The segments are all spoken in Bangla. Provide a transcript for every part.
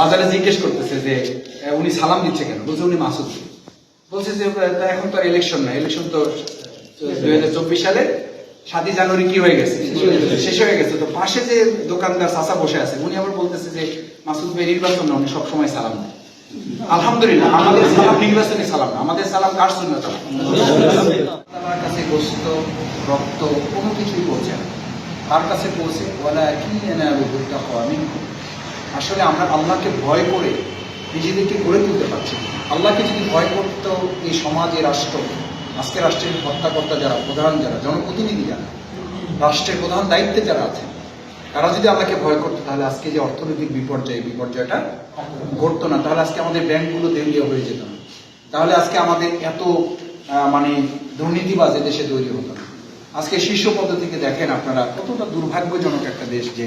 বাজারে জিজ্ঞেস করতেছে যে উনি সালাম দিচ্ছে কেন? বলছে উনি মাসুদ বলছে যে এখন তো ইলেকশন না ইলেকশন তো দুই হাজার চব্বিশ সালে। সাতই জানুয়ারি কি হয়ে গেছে? শেষ হয়ে গেছে। তো পাশে যে দোকানদার চাচা বসে আছে উনি আবার বলতেছে যে মাসুদ ভাই নির্বাচন না উনি সবসময় সালাম দেয়। আলহামদুলিল্লাহ আমাদের সালাম নির্বাচনী সালাম না। আমাদের সালাম কার শূন্য আমার কাছে গোস্ত রক্ত কোনো কিছুই পৌঁছে না। তার কাছে পৌঁছে? বলা কি এনে বুদ্ধা হওয়া আসলে আমরা আল্লাহকে ভয় করে নিজেদেরকে গড়ে তুলতে পারছি আল্লাহকে যদি ভয় করত এই সমাজে রাষ্ট্র, আজকে রাষ্ট্রের হত্যাকর্তা যারা, প্রধান যারা, জনপ্রতিনিধি যারা, রাষ্ট্রের প্রধান দায়িত্বে যারা আছে, তারা যদি আল্লাহকে ভয় করতো, তাহলে আজকে যে অর্থনৈতিক বিপর্যয়, বিপর্যয়টা ঘটতো না। তাহলে আজকে আমাদের ব্যাংকগুলো দেউলিয়া হয়ে যেত না। তাহলে আজকে আমাদের এত মানে দুর্নীতিবাজ দেশে তৈরি হতো না। আজকে শীর্ষ পদ থেকে দেখেন আপনারা কতটা দুর্ভাগ্যজনক একটা দেশ যে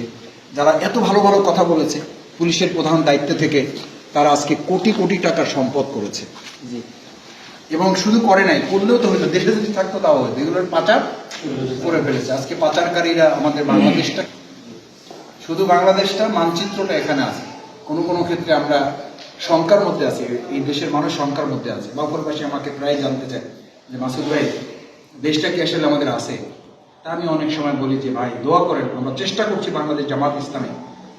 যারা এত ভালো ভালো কথা বলেছে পুলিশের প্রধান দায়িত্ব থেকে তারা আজকে কোটি কোটি টাকার সম্পদ করেছে। এবং শুধু করে নাই করলেও তো হইতো দেশে যদি থাকতো তাও হইতো এগুলোর পাচার করে ফেলেছে। আজকে পাচারকারীরা আমাদের বাংলাদেশটা শুধু বাংলাদেশটা মানচিত্রটা এখানে আছে। কোনো কোনো ক্ষেত্রে আমরা শঙ্কার মধ্যে আছি এই দেশের মানুষ শঙ্কার মধ্যে আছে। বাপুরবাসী আমাকে প্রায় জানতে চায় যে মাসুদ ভাই দেশটা কি আসলে আমাদের আছে? তা আমি অনেক সময় বলি যে ভাই দোয়া করেন আমরা চেষ্টা করছি বাংলাদেশ জামাত ইসলামে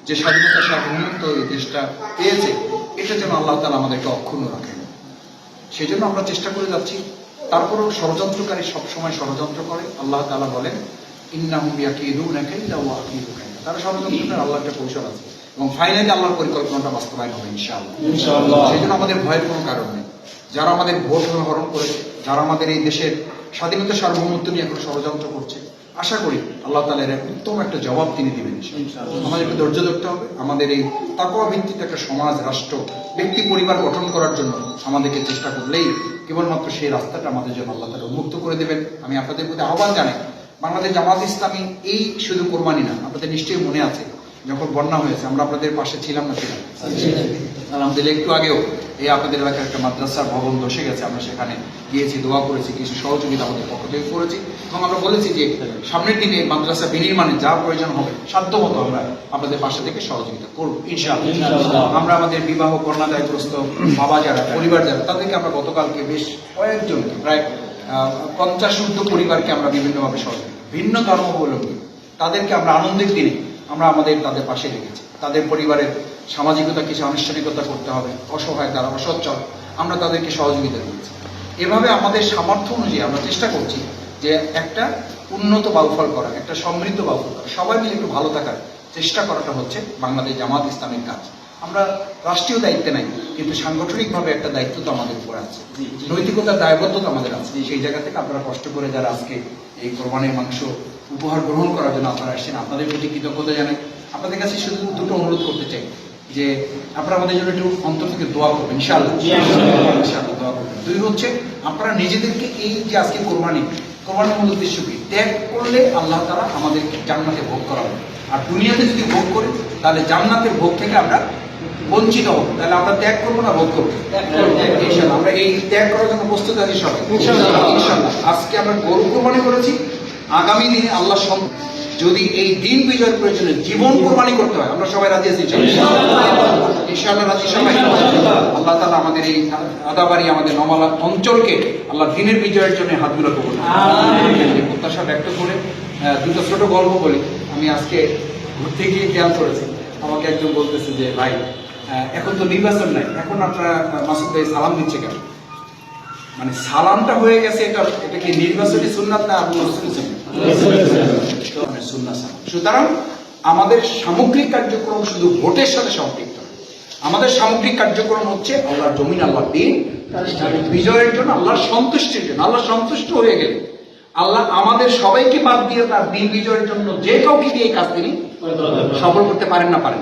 যে স্বাধীনতা সার্বভৌমত্ব এই দেশটা পেয়েছে এটা যেন আল্লাহ তালা আমাদেরকে অক্ষুণ্ণ রাখেন। সেই জন্য আমরা চেষ্টা করে যাচ্ছি। তারপরেও ষড়যন্ত্রকারী সবসময় ষড়যন্ত্র করে। আল্লাহ তালা বলেন তারা ষড়যন্ত্রকার আল্লাহ একটা কৌশল আছে। এবং ফাইনালি আল্লাহর পরিকল্পনাটা বাস্তবায়ন হবে ইনশাআল্লাহ। ইনশাআল্লাহ। সেই জন্য আমাদের ভয়ের কোনো কারণ নেই। যারা আমাদের ভোট হরণ করেছে যারা আমাদের এই দেশের স্বাধীনতা সার্বভৌমত্ব নিয়ে এখন ষড়যন্ত্র করছে আশা করি আল্লাহ তালের উত্তম একটা জবাব তিনি দিবেন আমাদের আমাদেরকে ধৈর্য ধরতে হবে। আমাদের এই তাকওয়া ভিত্তিক একটা সমাজ, রাষ্ট্র, ব্যক্তি, পরিবার গঠন করার জন্য আমাদেরকে চেষ্টা করলেই কেবলমাত্র সেই রাস্তাটা আমাদের জন্য আল্লাহ তালা উন্মুক্ত করে দেবেন। আমি আপনাদের প্রতি আহ্বান জানাই, বাংলাদেশ জামাত ইসলামী এই শুধু কোরবানি না, আপনাদের নিশ্চয়ই মনে আছে যখন বন্যা হয়েছে আমরা আপনাদের পাশে ছিলাম না ছিলাম? আলহামদুলিল্লাহ একটু আগেও এই আপনাদের এলাকার একটা মাদ্রাসার ভবন ধসে গেছে আমরা সেখানে গিয়েছি দোয়া করেছি কিছু সহযোগিতা আমাদের পক্ষ থেকে করেছি। এবং আমরা বলেছি যে সামনের দিনে মাদ্রাসা বিনির্মাণে যা প্রয়োজন হবে সাধ্য মতো আমরা আপনাদের পাশে থেকে সহযোগিতা করব ইনশাআল্লাহ। আমরা আমাদের বিবাহ কন্যাদায়গ্রস্ত বাবা যারা পরিবার যারা তাদেরকে আমরা গতকালকে বেশ কয়েকজনকে প্রায় পঞ্চাশ ঊর্ধ্ব পরিবারকে আমরা বিভিন্নভাবে সহযোগিতা ভিন্ন ধর্মাবলম্বী তাদেরকে আমরা আনন্দের দিনে আমরা আমাদের তাদের পাশে রেখেছি তাদের পরিবারের সামাজিকতা কিছু আনুষ্ঠানিকতা করতে হবে অসহায় তারা অসচ্ছল আমরা তাদেরকে সহযোগিতা দিয়েছি। এভাবে আমাদের সামর্থ্য অনুযায়ী আমরা চেষ্টা করছি যে একটা উন্নত বাউফল করা একটা সমৃদ্ধ বাউফল করা। সবাই মিলে একটু ভালো থাকার চেষ্টা করাটা হচ্ছে বাংলাদেশ জামাত ইসলামের কাজ। আমরা রাষ্ট্রীয় দায়িত্বে নাই কিন্তু সাংগঠনিকভাবে একটা দায়িত্ব তো আমাদের উপর আছে। নৈতিকতার দায়বদ্ধতা আমাদের আছে। সেই জায়গা থেকে আপনারা কষ্ট করে যারা আজকে এই কোরবানির মাংস উপহার গ্রহণ করার জন্য আপনারা আসছেন আপনাদের প্রতি কৃতজ্ঞতা জানাই। আপনাদের কাছে শুধু দুটো অনুরোধ করতে চাই যে আপনারা আমাদের জন্য একটু অন্তর থেকে দোয়া করবেন ইনশাআল্লাহ। দোয়া করবেন। দুই হচ্ছে আপনারা নিজেদেরকে এই যে আজকে কোরবানি কোরবানির মূল উদ্দেশ্য কি? ত্যাগ করলে আল্লাহ তারা আমাদেরকে জান্নাতে ভোগ করাবে আর দুনিয়াতে যদি ভোগ করি তাহলে জান্নাতের ভোগ থেকে আমরা বঞ্চিত হব। তাহলে আমরা ত্যাগ করব না ভোগ করব? আমরা এই ত্যাগ করার জন্য প্রস্তুত আছি সবাই। ইনশাআল্লাহ। আজকে আমরা গরু কোরবানি করেছি আগামী দিনে আল্লাহ যদি এই দিন বিজয়ের প্রয়োজনে জীবন কোরবানি করতে হয় আমরা সবাই রাজি আছি ইনশাআল্লাহ। রাজি সবাই। আল্লাহ তাআলা আমাদের এই আদাবাড়ি আমাদের নমালা অঞ্চলকে আল্লাহ দিনের বিজয়ের জন্য হাতগুলো করুন। আমিন। প্রত্যাশা ব্যক্ত করে দুটো ছোট গল্প বলি। আমি আজকে ঘুরতে গিয়ে খেয়াল করেছি। আমাকে একজন বলতেছে যে ভাই এখন তো নির্বাচন নাই। এখন আপনারা মাসুদ ভাই সালাম দিচ্ছে কেন? মানে সালামটা হয়ে গেছে এটা এটা কি নির্বাচনী সুন্নাত না আবু রসুল। সুতরাং আমাদের সামগ্রিক কার্যক্রম শুধু ভোটের সাথে সম্পৃক্ত আমাদের সামগ্রিক কার্যক্রম হচ্ছে আল্লাহর জমিন আল্লাহ দিন বিজয়ের জন্য আল্লাহর সন্তুষ্টির জন্য। আল্লাহ সন্তুষ্ট হয়ে গেলে আল্লাহ আমাদের সবাইকে বাদ দিয়ে তার দিন বিজয়ের জন্য যে কাউকে দিয়ে কাজ তিনি সফল করতে পারেন না পারেন।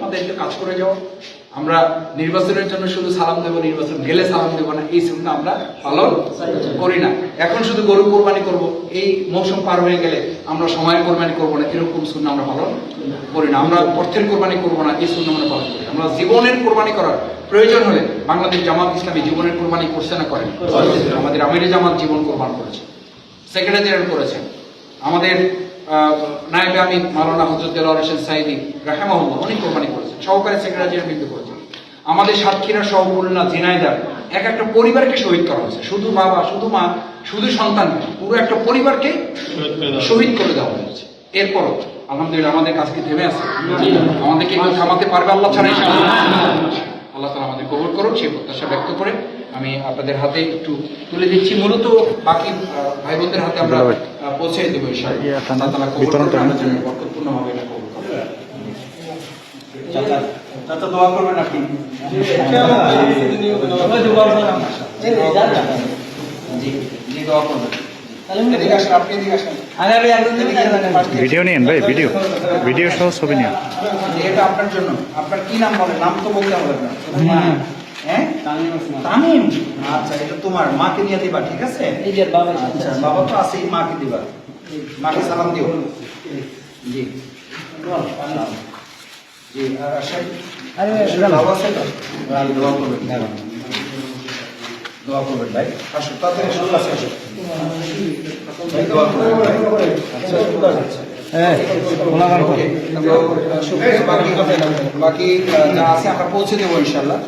আমাদেরকে কাজ করে যাও। আমরা নির্বাচনের জন্য শুধু সালাম দেবো, নির্বাচন গেলে সালাম দেবো না, এই সুন্না আমরা পালন করি না। এখন শুধু গরু কোরবানি করব, এই মৌসুম পার হয়ে গেলে আমরা সময়ের কোরবানি করব না, এরকম সুন্না আমরা পালন করি না। আমরা অর্থের কোরবানি করব না, এই সুন্না আমরা পালন করি আমরা জীবনের কোরবানি করার প্রয়োজন হলে বাংলাদেশ জামাত ইসলামী জীবনের কোরবানি করছে না করেন আমাদের আমিরে জামাত জীবন কোরবান করেছে। সেক্রেটারি করেছেন আমাদের নায়েবে আমিন মাওলানা হজরত সাইদি সহকারী সেক্রেটারি করেছে আমাদের সাতক্ষীরা সহ এক একটা পরিবারকে শহীদ করা হয়েছে, শুধু বাবা, শুধু মা, শুধু সন্তান পুরো একটা পরিবারকে শহীদ করে দেওয়া হয়েছে। এরপরও আলহামদুলিল্লাহ আমাদের কাজ কি থেমে আছে? আমাদেরকে কেউ থামাতে পারবে আল্লাহ আল্লাহ তালা আমাদের কবর করুন সেই প্রত্যাশা ব্যক্ত করে আমি আপনাদের হাতে একটু তুলে দিচ্ছি। মূলত বাকি ভাই বোনদের হাতে আমরা পৌঁছে দেবো করুন। জন্য এটা কবুল চাচা চাচা দোয়া করবেন আপনি। জি জি দোয়া করবেন। ভিডিও নিন ভাই ভিডিও। ভিডিও সহ ছবি নিন এটা আপনার জন্য। আপনার কি নাম বলেন? নাম তো বলতে হবে আপনার। হ্যাঁ? তামিম আচ্ছা এটা তোমার মাকে নিয়ে দিবা ঠিক আছে? আচ্ছা বাবা তো আছেই মাকে দিবা। মাকে সালাম দিও। জি। জি আর আশাই? ভালো আছে তো? দোয়া করবেন। দোয়া করবেন ভাই। আসো তাড়াতাড়ি আসো কাছে আসো। ভাই, দোয়া করবেন আচ্ছা, আচ্ছা। ওকে, তো, আহ, শুক্রিয়া, বাকি বাকি যা আছে আমরা পৌঁছে দেবো ইনশাল্লাহ।